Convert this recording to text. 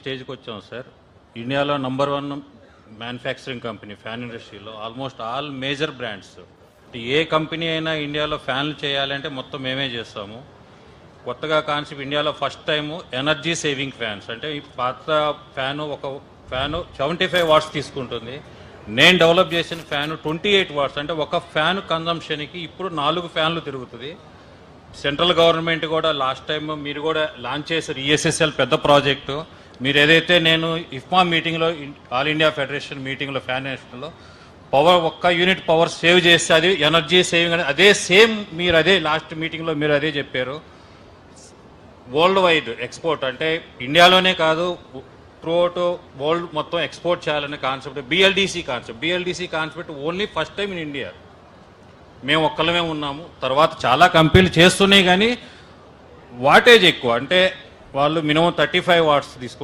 స్టేజ్కి వచ్చాం సార్. ఇండియాలో number one manufacturing company fan ఇండస్ట్రీలో ఆల్మోస్ట్ ఆల్ మేజర్ బ్రాండ్స్ ఏ కంపెనీ అయినా ఇండియాలో ఫ్యాన్లు చేయాలంటే మొత్తం మేమే చేస్తాము. కొత్తగా కాన్సెప్ట్ ఇండియాలో first time energy saving fans అంటే ఈ పాత ఫ్యాను ఒక ఫ్యాను సెవెంటీ ఫైవ్ వాట్స్ తీసుకుంటుంది. నేను డెవలప్ చేసిన ఫ్యాను ట్వంటీ ఎయిట్ వాట్స్ అంటే ఒక ఫ్యాన్ కన్జంప్షన్కి ఇప్పుడు నాలుగు ఫ్యాన్లు తిరుగుతుంది. సెంట్రల్ గవర్నమెంట్ కూడా లాస్ట్ టైం మీరు కూడా లాంచ్ చేశారు ఈఎస్ఎస్ఎల్ పెద్ద ప్రాజెక్టు. మీరు ఏదైతే నేను ఇఫ్మా మీటింగ్లో ఆల్ ఇండియా ఫెడరేషన్ మీటింగ్లో ఫ్యాన్ పవర్ ఒక్క యూనిట్ పవర్ సేవ్ చేస్తే అది ఎనర్జీ సేవింగ్ అనేది అదే సేమ్ మీరు అదే లాస్ట్ మీటింగ్లో మీరు అదే చెప్పారు. వరల్డ్ వైడ్ ఎక్స్పోర్ట్ అంటే ఇండియాలోనే కాదు త్రూఅవుట్ వరల్డ్ మొత్తం ఎక్స్పోర్ట్ చేయాలనే concept BLDC concept. BLDC concept only first time in India. మేము ఒక్కళ్ళమే ఉన్నాము. తర్వాత చాలా కంపెనీలు చేస్తున్నాయి కానీ వాటేజ్ ఎక్కువ. అంటే వాళ్ళు మినిమం థర్టీ ఫైవ్ వాట్స్ తీసుకుంటారు